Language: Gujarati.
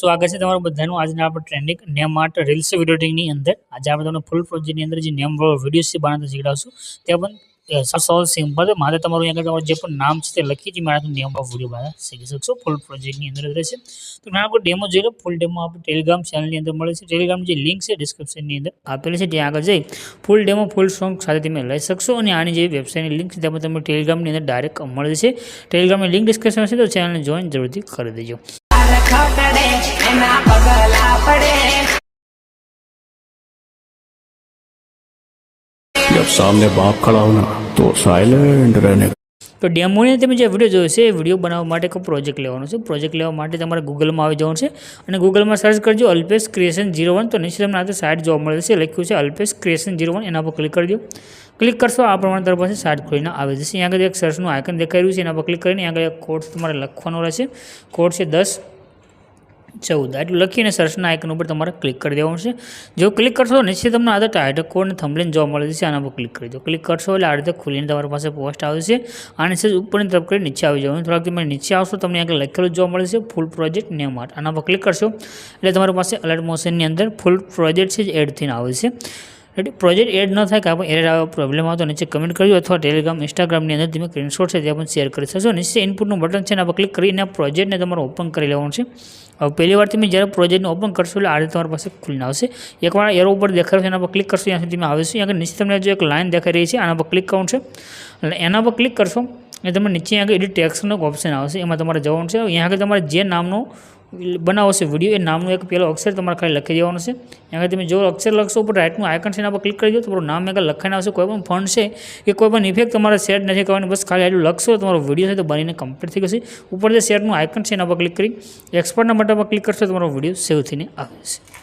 સ્વાગત છે તમારું બધાનું આજના આપણે trending name art reels video એડિટિંગની અંદર. આજે આપણે તમને ફૂલ પ્રોજેક્ટની અંદર જે નેમ વીડિયો છે બનાવતા શીખડાવશું તે પણ સૌ સિમ્પલ મારે તમારું અહીંયા તમારું જે પણ નામ છે તે લખી છે મારા નેમ ઓફ વીડિયો બનાવતા શીખી શકશો? ફૂલ પ્રોજેક્ટની અંદર રહેશે. તો ઘણા ડેમો જોઈ લો. ફૂલ ડેમો આપણે ટેલિગ્રામ ચેનલની અંદર મળે છે. ટેલિગ્રામની જે લિંક છે ડિસ્ક્રિપ્શનની અંદર આપેલી છે. ત્યાં આગળ જઈ ફૂલ ડેમો ફૂલ સોંગ સાથે તમે લઈ શકશો અને આની જે વેબસાઇટની લિંક છે, તેમાં તમને ટેલિગ્રામની અંદર ડાયરેક્ટ મળે છે. ટેલિગ્રામની લિંક ડિસ્ક્રિપ્શન છે, તો ચેનલને જોઈન જરૂરથી કરી દેજો. ઘટડે એના પગલા પડે. જબ બાપ ખડા હોના તો સાયલેન્ટ રહેને. તો ડેમોને તમે જે વીડિયો જોયો છે એ વીડિયો બનાવવા માટે એક પ્રોજેક્ટ લેવાનો છે. પ્રોજેક્ટ લેવા માટે તમારે ગૂગલમાં આવી જવાનું છે અને ગૂગલમાં સર્ચ કરજો અલ્પેશ ક્રિએશન ઝીરો વન તો નીચે તમને આ સાઇટ જોવા મળે છે લખ્યું છે અલ્પેશ ક્રિએશન ઝીરો વન એના પર ક્લિક કરી દો ક્લિક કરશો આ પ્રમાણે તરફ પાસે સાઇટ ખોલીને આવી જશે. અહીંયા આગળ એક સર્ચનું આઇકન દેખાઈ રહ્યું છે એના પર ક્લિક કરીને આગળ એક કોડ તમારે લખવાનો રહેશે. કોડ છે દસ. ચૌદ. એટલું લખીને સર્ચના આઇકન ઉપર તમારે ક્લિક કરી દેવાનું છે. જો ક્લિક કરશો નીચે તમને આ ટાઇટલ કોડ અને થંબલેન જોવા મળે છે, આના પર ક્લિક કરી દો ક્લિક કરશો એટલે આ રીતે ખુલીને તમારી પાસે પોસ્ટ આવે છે. આની છે ઉપરની તરફ કરી નીચે આવી જવાનું. થોડાક તમે નીચે આવશો, તમને આગળ લખેલું જોવા મળે છે ફૂલ પ્રોજેક્ટ નેમ આર્ટ આના પર ક્લિક કરશો એટલે તમારી પાસે અલર્ટ મોશનની અંદર ફૂલ પ્રોજેક્ટ છે એડ થઈને આવે છે. એટલે પ્રોજેક્ટ એડ ન થાય કે આપણે એરર આવે પ્રોબ્લેમ આવતો નીચે કમેન્ટ કરજો અથવા ટેલિગ્રામ ઇન્સ્ટાગ્રામની અંદર તમે સ્ક્રીનશોટ છે તે પણ શેર કરી શકશો નીચે ઇનપુટનું બટન છે ને આપણે ક્લિક કરીને પ્રોજેક્ટને તમારે ઓપન કરી લેવાનું છે. હવે પહેલી વાર તમે જ્યારે પ્રોજેક્ટને ઓપન કરશો એટલે આ રીતે તમારી પાસે ખુલીને આવશે. એકવાર એરો ઉપર દેખાડશે એના પર ક્લિક કરશો ત્યાં સુધી તમે છે. આગળ નીચે તમને જો એક લાઇન દેખાઈ રહી છે, આના પર ક્લિક કરવાનું છે. એટલે એના પર ક્લિક કરશો એટલે તમે નીચે આગળ એડિટ ટેક્સનો ઓપ્શન આવશે. એમાં તમારે જવાનું છે. અહીંયા આગળ તમારે જે નામનો બનાવો વીડિયો એ નામનું એક પહેલો અક્ષર તમારે ખાલી લખી દેવાનું છે. એમાં તમે જો અક્ષર લખશો ઉપર રાઇટનું આઇકન છે એના પર ક્લિક કરી દો તમારું નામ આગળ લખાઈને આવશે કોઈ પણ ફંડ છે કે કોઈ પણ ઇફેક્ટ તમારે સેટ નથી કરવાની, બસ ખાલી આટલું લખશો, તમારો વીડિયો છે તો બનીને કમ્પ્લીટ થઈ જશે. ઉપર જે સેટનું આઇકન છે એના પર ક્લિક કરી એક્સપર્ટના બટન પર ક્લિક કરશો, તમારો વીડિયો સેવ થઈને આવે છે